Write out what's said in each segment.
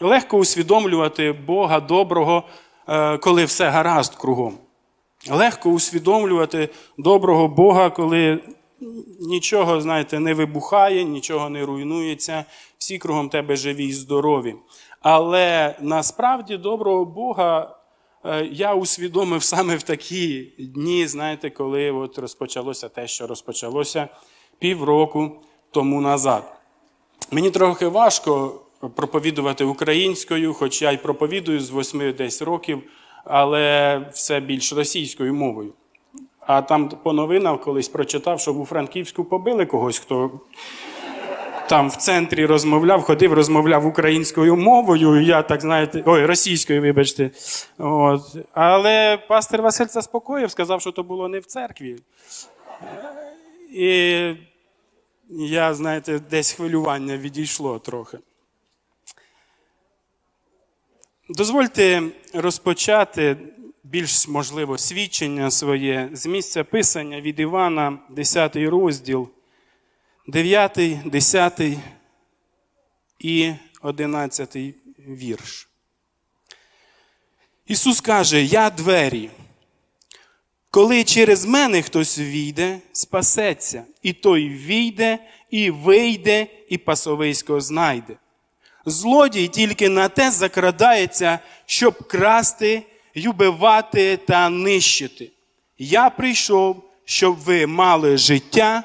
Легко усвідомлювати Бога доброго, е, коли все гаразд кругом. Легко усвідомлювати доброго Бога, коли нічого, знаєте, не вибухає, нічого не руйнується, всі кругом тебе живі і здорові. Але насправді доброго Бога е, я усвідомив саме в такі дні, знаєте, коли от розпочалося те, що розпочалося півроку тому назад. Мені трохи важко проповідувати українською, хоч я й проповідую з восьми десь років, але все більш російською мовою. А там по новинам колись прочитав, що у Франківську побили когось, хто там в центрі розмовляв, ходив, розмовляв українською мовою. Я так знаєте, ой, російською, вибачте. От. Але пастор Василь заспокоїв, сказав, що то було не в церкві. І я, знаєте, десь хвилювання відійшло трохи. Дозвольте розпочати більш можливо свідчення своє з місця писання від Івана, 10 розділ, 9, 10 і 11 вірш. Ісус каже: Я двері. Коли через мене хтось війде, спасеться, і той війде, і вийде, і пасовисько знайде. Злодій тільки на те закрадається, щоб красти, й убивати та нищити. Я прийшов, щоб ви мали життя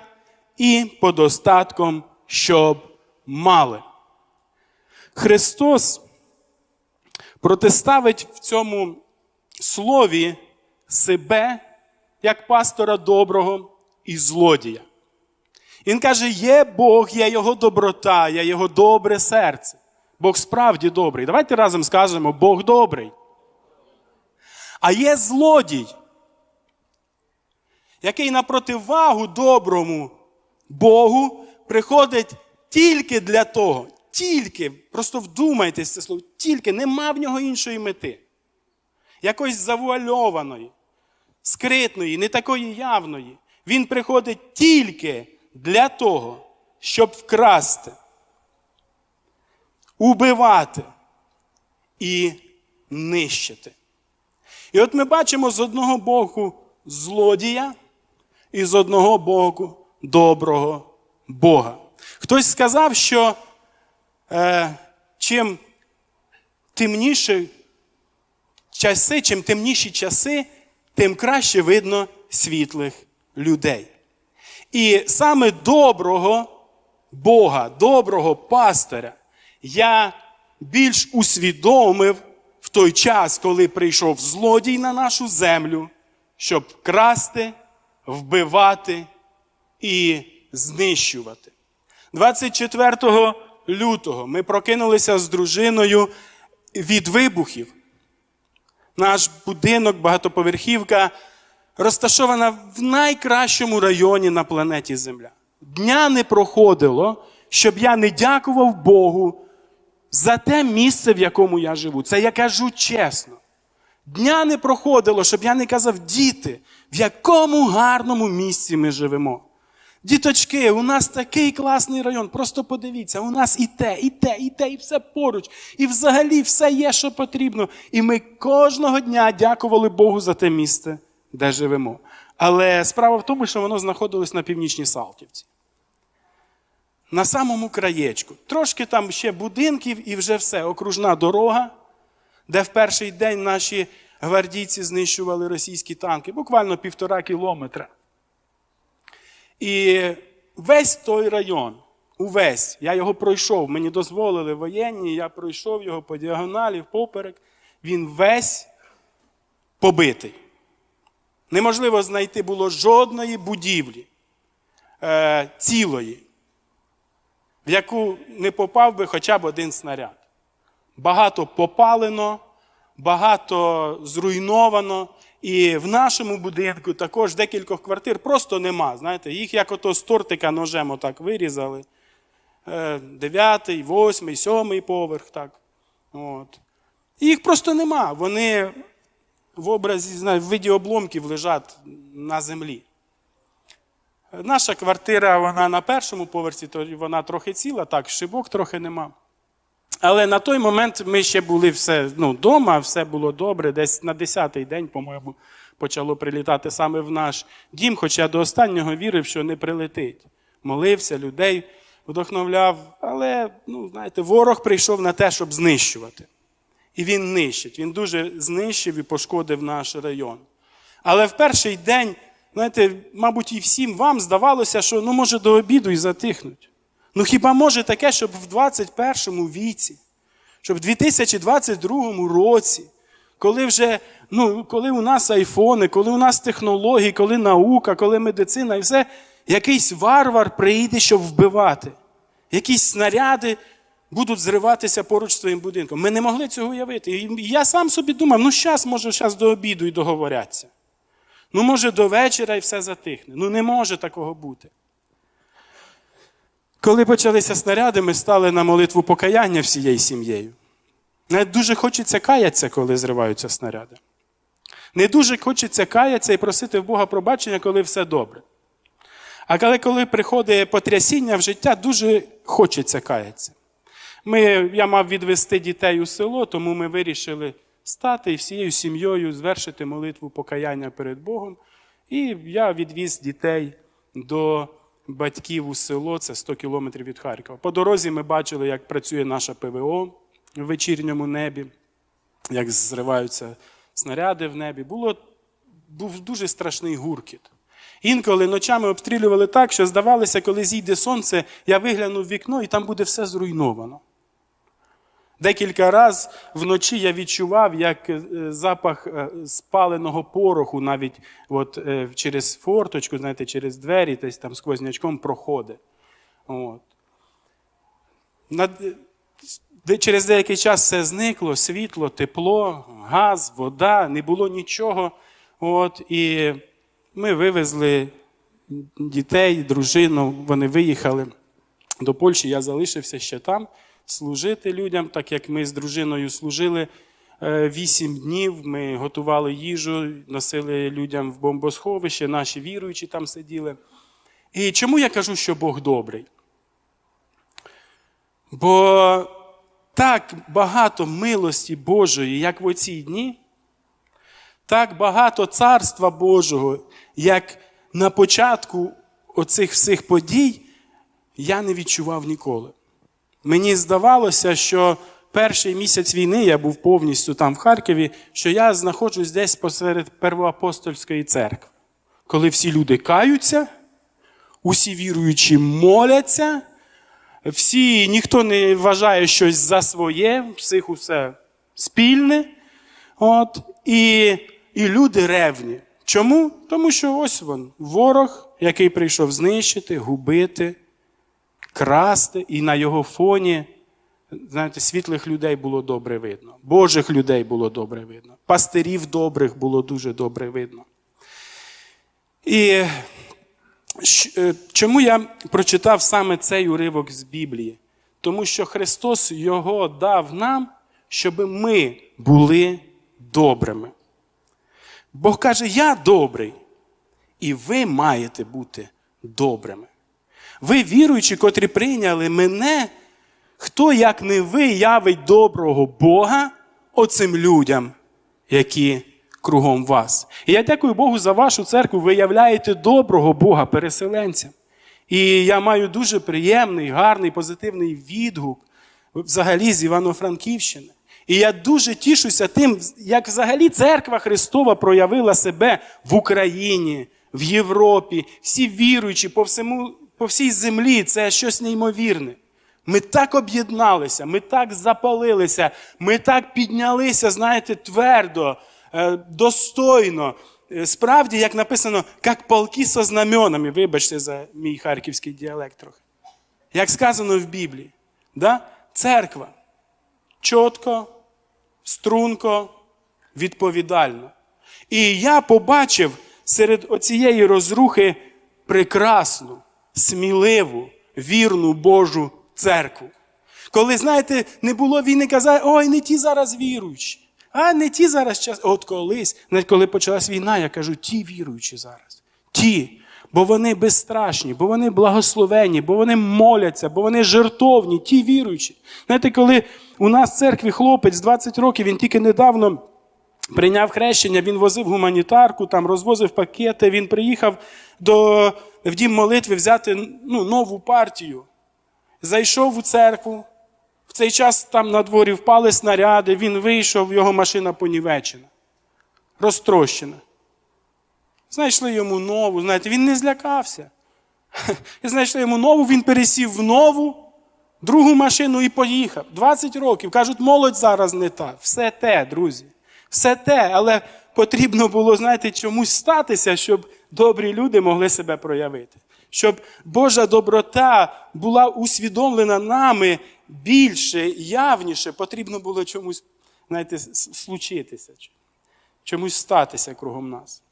і подостатком, щоб мали. Христос протиставить в цьому слові себе як пастора доброго і злодія. Він каже: є Бог, є Його доброта, є Його добре серце. Бог справді добрий. Давайте разом скажемо, Бог добрий. А є злодій, який на противагу доброму Богу приходить тільки для того, тільки, просто вдумайтесь це слово, тільки нема в нього іншої мети. Якось завуальованої, скритної, не такої явної. Він приходить тільки для того, щоб вкрасти, убивати і нищити. І от ми бачимо з одного боку злодія і з одного боку доброго Бога. Хтось сказав, що е, чим темніші часи, чим темніші часи, тим краще видно світлих людей. І саме доброго Бога, доброго пастиря я більш усвідомив в той час, коли прийшов злодій на нашу землю, щоб красти, вбивати і знищувати. 24 лютого ми прокинулися з дружиною від вибухів. Наш будинок, багатоповерхівка, розташована в найкращому районі на планеті Земля. Дня не проходило, щоб я не дякував Богу за те місце, в якому я живу. Це я кажу чесно. Дня не проходило, щоб я не казав, діти, в якому гарному місці ми живемо. Діточки, у нас такий класний район. Просто подивіться, у нас і те, і те, і те, і все поруч. І взагалі все є, що потрібно. І ми кожного дня дякували Богу за те місце, де живемо. Але справа в тому, що воно знаходилось на північній Салтівці. На самому краєчку. Трошки там ще будинків і вже все. Окружна дорога, де в перший день наші гвардійці знищували російські танки, буквально півтора кілометра. І весь той район, увесь, я його пройшов, мені дозволили воєнні, я пройшов його по діагоналі, поперек, він весь побитий. Неможливо знайти було жодної будівлі е, цілої, яку не попав би хоча б один снаряд. Багато попалено, багато зруйновано. І в нашому будинку також декількох квартир просто нема. Знаєте, їх як ото з тортика ножем отак вирізали. Е, Дев'ятий, восьмий, сьомий поверх. так. От. І їх просто нема. Вони в образі, знаю, в виді обломків лежать на землі. Наша квартира, вона на першому поверсі, то вона трохи ціла, так, шибок трохи нема. Але на той момент ми ще були все ну, вдома, все було добре. Десь на 10-й день, по-моєму, почало прилітати саме в наш дім, хоча до останнього вірив, що не прилетить. Молився, людей вдохновляв. Але, ну, знаєте, ворог прийшов на те, щоб знищувати. І він нищить. Він дуже знищив і пошкодив наш район. Але в перший день, знаєте, мабуть, і всім вам здавалося, що ну, може до обіду і затихнуть. Ну хіба може таке, щоб в 21 віці, щоб в 2022 році, коли вже, ну, коли у нас айфони, коли у нас технології, коли наука, коли медицина і все, якийсь варвар прийде, щоб вбивати. Якісь снаряди будуть зриватися поруч з твоїм будинком. Ми не могли цього уявити. І я сам собі думав, ну щас, може, щас до обіду і договоряться. Ну, може, до вечора і все затихне. Ну, не може такого бути. Коли почалися снаряди, ми стали на молитву покаяння всією сім'єю. Навіть дуже хочеться каятися, коли зриваються снаряди. Не дуже хочеться каятися і просити в Бога пробачення, коли все добре. А коли, коли приходить потрясіння в життя, дуже хочеться каятися. Ми, я мав відвести дітей у село, тому ми вирішили стати і всією сім'єю звершити молитву покаяння перед Богом. І я відвіз дітей до батьків у село, це 100 кілометрів від Харкова. По дорозі ми бачили, як працює наша ПВО в вечірньому небі, як зриваються снаряди в небі. Було, був дуже страшний гуркіт. Інколи ночами обстрілювали так, що здавалося, коли зійде сонце, я виглянув в вікно і там буде все зруйновано. Декілька разів вночі я відчував, як е, запах е, спаленого пороху навіть от, е, через форточку, знаєте, через двері, десь там сквознячком проходить. От. Через деякий час все зникло, світло, тепло, газ, вода, не було нічого. От, і ми вивезли дітей, дружину, вони виїхали до Польщі, я залишився ще там служити людям, так як ми з дружиною служили е, вісім днів. Ми готували їжу, носили людям в бомбосховище, наші віруючі там сиділи. І чому я кажу, що Бог добрий? Бо так багато милості Божої, як в оці дні, так багато царства Божого, як на початку оцих всіх подій, я не відчував ніколи. Мені здавалося, що перший місяць війни я був повністю там в Харкові, що я знаходжусь десь посеред Первоапостольської церкви, коли всі люди каються, усі віруючі моляться, всі, ніхто не вважає щось за своє, всіх усе спільне. От, і, і люди ревні. Чому? Тому що ось він, ворог, який прийшов знищити, губити, красти, і на його фоні, знаєте, світлих людей було добре видно, Божих людей було добре видно, пастирів добрих було дуже добре видно. І е, чому я прочитав саме цей уривок з Біблії? Тому що Христос його дав нам, щоб ми були добрими. Бог каже, я добрий, і ви маєте бути добрими. Ви, віруючі, котрі прийняли мене, хто, як не ви, явить доброго Бога оцим людям, які кругом вас. І я дякую Богу за вашу церкву. Ви являєте доброго Бога переселенцям. І я маю дуже приємний, гарний, позитивний відгук взагалі з Івано-Франківщини. І я дуже тішуся тим, як взагалі церква Христова проявила себе в Україні, в Європі, всі віруючі по, всьому, по всій землі. Це щось неймовірне. Ми так об'єдналися, ми так запалилися, ми так піднялися, знаєте, твердо, е, достойно. Е, Справді, як написано, як полки со знаменами. Вибачте за мій харківський діалект трохи. Як сказано в Біблії, да? церква чітко, струнко, відповідально. І я побачив серед оцієї розрухи прекрасну, сміливу, вірну Божу церкву. Коли, знаєте, не було війни, казали, ой, не ті зараз віруючі, а не ті зараз час. От колись, навіть коли почалась війна, я кажу, ті віруючі зараз. Ті. Бо вони безстрашні, бо вони благословені, бо вони моляться, бо вони жертовні, ті віруючі. Знаєте, коли у нас в церкві хлопець 20 років, він тільки недавно прийняв хрещення, він возив гуманітарку, там розвозив пакети, він приїхав до, в дім молитви взяти ну, нову партію. Зайшов у церкву. В цей час там на дворі впали снаряди, він вийшов, його машина понівечена, розтрощена. Знайшли йому нову, знаєте, він не злякався. Знайшли йому нову, він пересів в нову, другу машину і поїхав. 20 років. Кажуть, молодь зараз не та. Все те, друзі. Все те, але потрібно було, знаєте, чомусь статися, щоб добрі люди могли себе проявити. Щоб Божа доброта була усвідомлена нами більше, явніше, потрібно було чомусь, знаєте, случитися, чомусь статися кругом нас.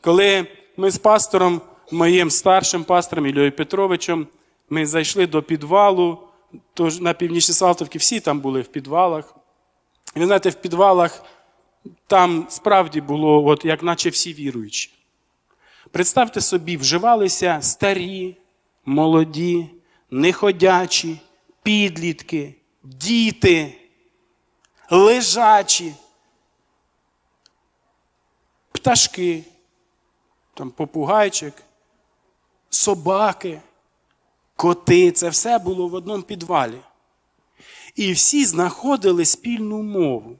Коли ми з пастором, моїм старшим пастором Іллею Петровичем, ми зайшли до підвалу, тож на північній Салтовці всі там були в підвалах. І ви знаєте, в підвалах там справді було, от, як наче всі віруючі. Представте собі, вживалися старі, молоді, неходячі, підлітки, діти, лежачі, пташки, там попугайчик, собаки, коти це все було в одному підвалі. І всі знаходили спільну мову.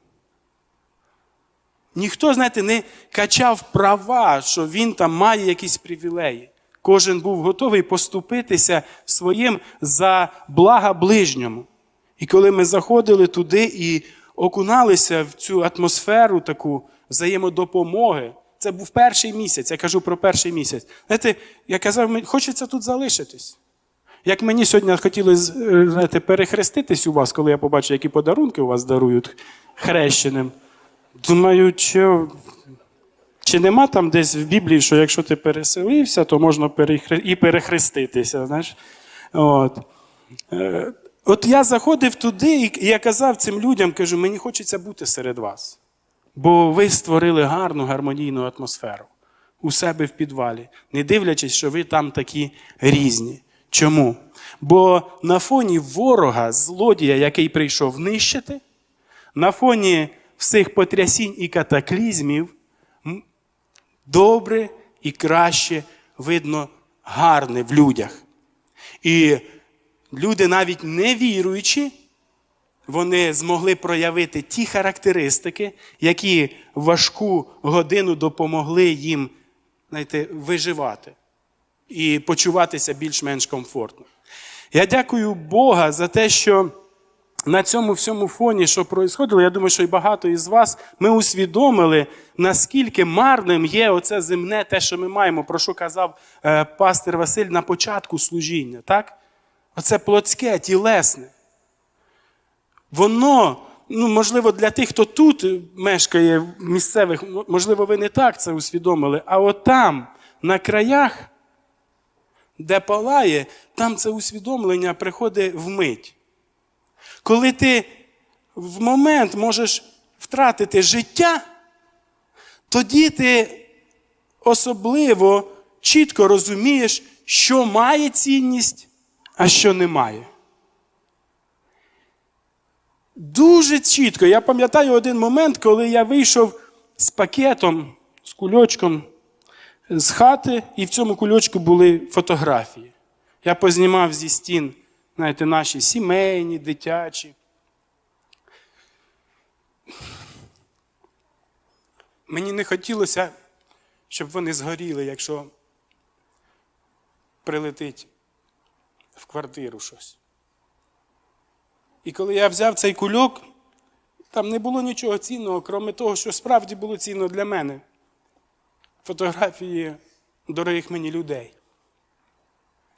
Ніхто, знаєте, не качав права, що він там має якісь привілеї. Кожен був готовий поступитися своїм за блага ближньому. І коли ми заходили туди і окуналися в цю атмосферу таку взаємодопомоги, це був перший місяць, я кажу про перший місяць. Знаєте, я казав, хочеться тут залишитись. Як мені сьогодні хотілося е, знаєте, перехреститись у вас, коли я побачив, які подарунки у вас дарують хрещеним. Думаю, чи, чи нема там десь в Біблії, що якщо ти переселився, то можна і перехреститися. Знаєш? От. Е, От я заходив туди, і я казав цим людям, кажу, мені хочеться бути серед вас. Бо ви створили гарну гармонійну атмосферу у себе в підвалі, не дивлячись, що ви там такі різні. Чому? Бо на фоні ворога, злодія, який прийшов нищити, на фоні всіх потрясінь і катаклізмів, добре і краще видно гарне в людях. І люди, навіть не віруючи, вони змогли проявити ті характеристики, які важку годину допомогли їм знаєте, виживати і почуватися більш-менш комфортно. Я дякую Бога за те, що на цьому всьому фоні, що проїсходило, я думаю, що і багато із вас ми усвідомили, наскільки марним є оце земне, те, що ми маємо, про що казав е, пастир Василь на початку служіння. так? Оце плотське, тілесне. Воно, ну, можливо, для тих, хто тут мешкає, місцевих, можливо, ви не так це усвідомили, а от там, на краях, де палає, там це усвідомлення приходить вмить. Коли ти в момент можеш втратити життя, тоді ти особливо чітко розумієш, що має цінність, а що не має. Дуже чітко. Я пам'ятаю один момент, коли я вийшов з пакетом, з кульочком з хати, і в цьому кульочку були фотографії. Я познімав зі стін, знаєте, наші сімейні, дитячі. Мені не хотілося, щоб вони згоріли, якщо прилетить в квартиру щось. І коли я взяв цей кульок, там не було нічого цінного, крім того, що справді було цінно для мене. Фотографії дорогих мені людей.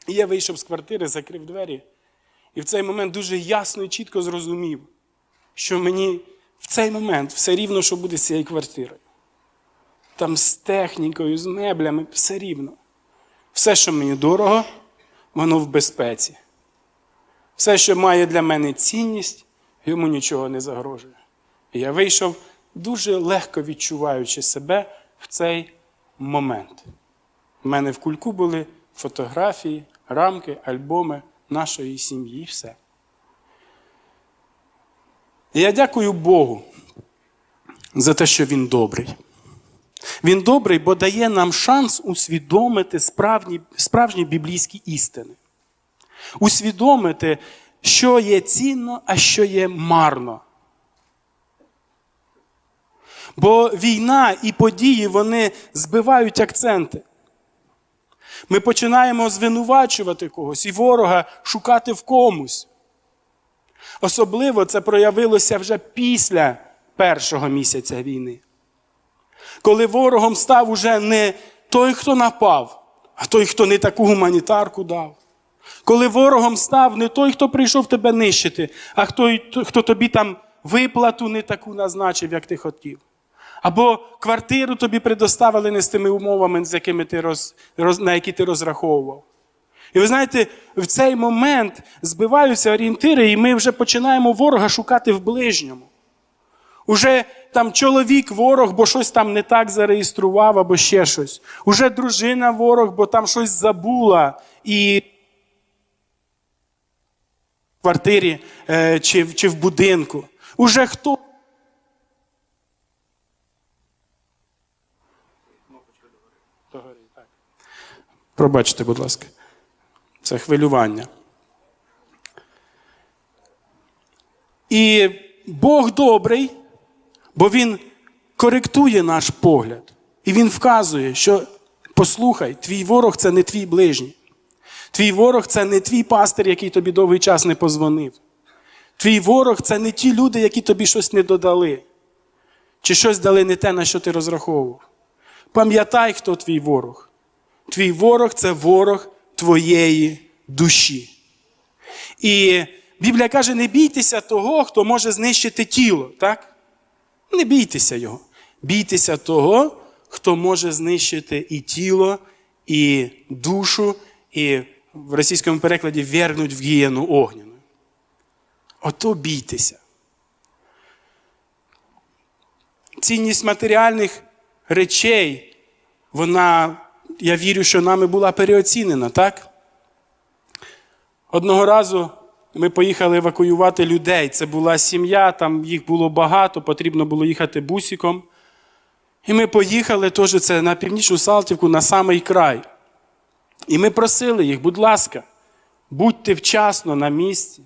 І я вийшов з квартири, закрив двері, і в цей момент дуже ясно і чітко зрозумів, що мені в цей момент все рівно, що буде з цією квартирою. Там з технікою, з меблями, все рівно. Все, що мені дорого, воно в безпеці. Все, що має для мене цінність, йому нічого не загрожує. І я вийшов дуже легко відчуваючи себе в цей момент. У мене в кульку були фотографії, рамки, альбоми нашої сім'ї все. І я дякую Богу за те, що Він добрий. Він добрий, бо дає нам шанс усвідомити справжні, справжні біблійські істини. Усвідомити, що є цінно, а що є марно. Бо війна і події вони збивають акценти. Ми починаємо звинувачувати когось і ворога шукати в комусь. Особливо це проявилося вже після першого місяця війни. Коли ворогом став уже не той, хто напав, а той, хто не таку гуманітарку дав. Коли ворогом став не той, хто прийшов тебе нищити, а той, хто тобі там виплату не таку назначив, як ти хотів. Або квартиру тобі предоставили не з тими умовами, з якими ти роз, на які ти розраховував. І ви знаєте, в цей момент збиваються орієнтири, і ми вже починаємо ворога шукати в ближньому. Уже там чоловік ворог, бо щось там не так зареєстрував, або ще щось. Уже дружина ворог, бо там щось забула і в квартирі е, чи, чи в будинку. Уже хто. Пробачте, будь ласка. Це хвилювання. І Бог добрий, бо Він коректує наш погляд. І Він вказує, що послухай, твій ворог це не твій ближній. Твій ворог це не твій пастир, який тобі довгий час не позвонив. Твій ворог це не ті люди, які тобі щось не додали. Чи щось дали не те, на що ти розраховував. Пам'ятай, хто твій ворог. Твій ворог це ворог твоєї душі. І Біблія каже: не бійтеся того, хто може знищити тіло. так? Не бійтеся його. Бійтеся того, хто може знищити і тіло, і душу, і в російському перекладі вернуть в гієну огняну. Ото бійтеся. Цінність матеріальних речей, вона, я вірю, що нами була переоцінена, так? Одного разу ми поїхали евакуювати людей. Це була сім'я, там їх було багато, потрібно було їхати бусиком. І ми поїхали теж це на північну Салтівку, на самий край. І ми просили їх, будь ласка, будьте вчасно на місці.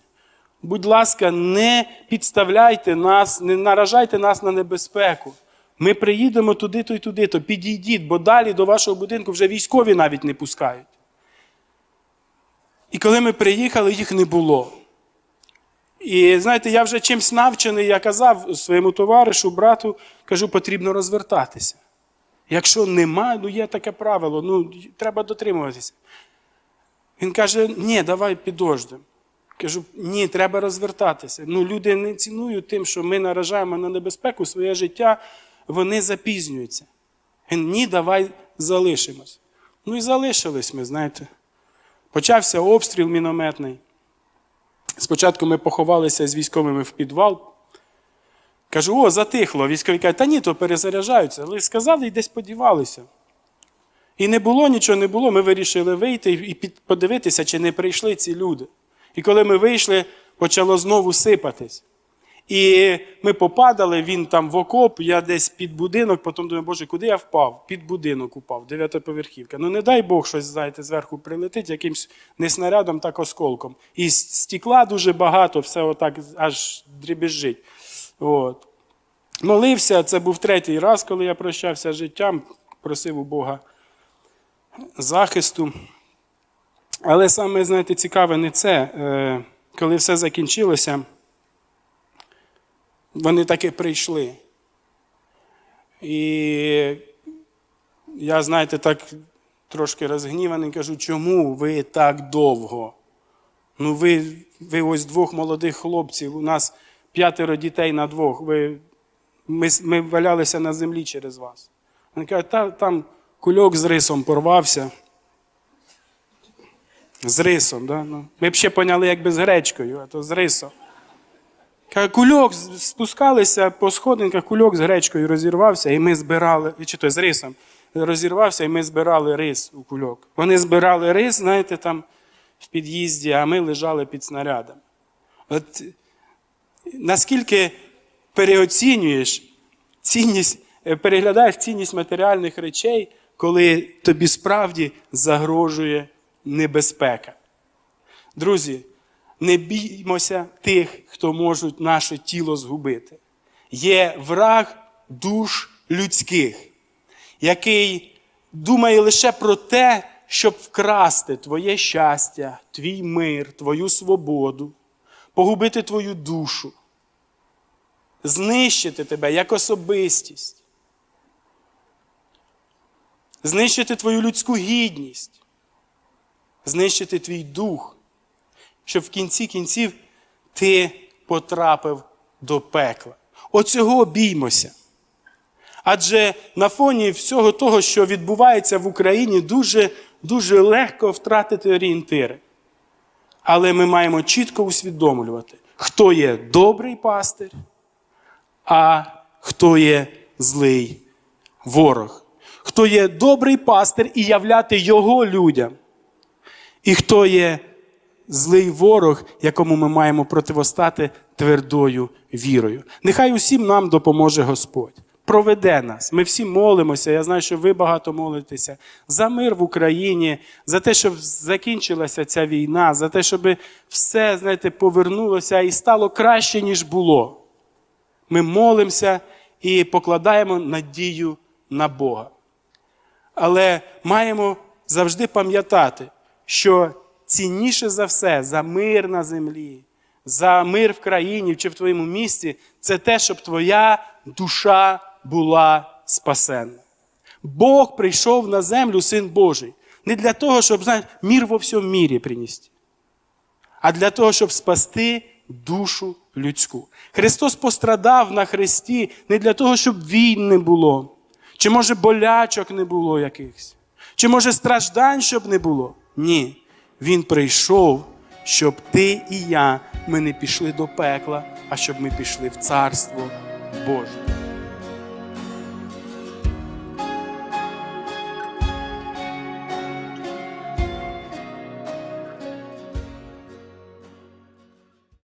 Будь ласка, не підставляйте нас, не наражайте нас на небезпеку. Ми приїдемо туди-то і туди-то, підійдіть, бо далі до вашого будинку вже військові навіть не пускають. І коли ми приїхали, їх не було. І знаєте, я вже чимсь навчений, я казав своєму товаришу, брату, кажу, потрібно розвертатися. Якщо нема, ну є таке правило, ну треба дотримуватися. Він каже: ні, давай підождемо. Кажу, ні, треба розвертатися. Ну, люди не цінують тим, що ми наражаємо на небезпеку своє життя, вони запізнюються. Ні, давай залишимось. Ну і залишились ми, знаєте. Почався обстріл мінометний. Спочатку ми поховалися з військовими в підвал. Кажу, о, затихло. Військові кажуть, та ні, то перезаряджаються. Але сказали і десь подівалися. І не було нічого, не було. Ми вирішили вийти і подивитися, чи не прийшли ці люди. І коли ми вийшли, почало знову сипатись. І ми попадали, він там в окоп, я десь під будинок, потім думаю, боже, куди я впав? Під будинок упав, дев'ятоповерхівка. Ну не дай Бог щось, знаєте, зверху прилетить, якимсь не снарядом, так осколком. І стекла дуже багато, все отак аж дрібіжить. От. Молився, це був третій раз, коли я прощався з життям, просив у Бога захисту. Але саме, знаєте, цікаве не це, Е, коли все закінчилося, вони таки прийшли. І я, знаєте, так трошки розгніваний, кажу, чому ви так довго? Ну, ви, ви ось двох молодих хлопців, у нас п'ятеро дітей на двох. Ви, Ми ми валялися на землі через вас. Вони кажуть, та, там кульок з рисом порвався. З рисом, да? ну, ми б ще поняли, якби з гречкою, а то з рисом. Каже, Кульок спускалися по сходинках, кульок з гречкою розірвався, і ми збирали, чи то з рисом, розірвався, і ми збирали рис у кульок. Вони збирали рис, знаєте, там в під'їзді, а ми лежали під снарядами. От наскільки переоцінюєш цінність, е, переглядаєш цінність матеріальних речей, коли тобі справді загрожує небезпека. Друзі, не біймося тих, хто можуть наше тіло згубити. Є враг душ людських, який думає лише про те, щоб вкрасти твоє щастя, твій мир, твою свободу, погубити твою душу, знищити тебе як особистість, знищити твою людську гідність, знищити твій дух, щоб в кінці кінців ти потрапив до пекла. Оцього біймося. Адже на фоні всього того, що відбувається в Україні, дуже, дуже легко втратити орієнтири. Але ми маємо чітко усвідомлювати, хто є добрий пастир, а хто є злий ворог. Хто є добрий пастир і являти його людям. І хто є злий ворог, якому ми маємо противостати твердою вірою. Нехай усім нам допоможе Господь. Проведе нас. Ми всі молимося. Я знаю, що ви багато молитеся за мир в Україні, за те, щоб закінчилася ця війна, за те, щоб все, знаєте, повернулося і стало краще, ніж було. Ми молимося і покладаємо надію на Бога. Але маємо завжди пам'ятати, що цінніше за все, за мир на землі, за мир в країні чи в твоєму місті, це те, щоб твоя душа була спасенна. Бог прийшов на землю, Син Божий, не для того, щоб знаєте, мір во всьому мірі принести, а для того, щоб спасти душу людську. Христос пострадав на хресті не для того, щоб війн не було, чи може болячок не було якихось, чи може страждань, щоб не було. Ні. Він прийшов, щоб ти і я ми не пішли до пекла, а щоб ми пішли в Царство Боже.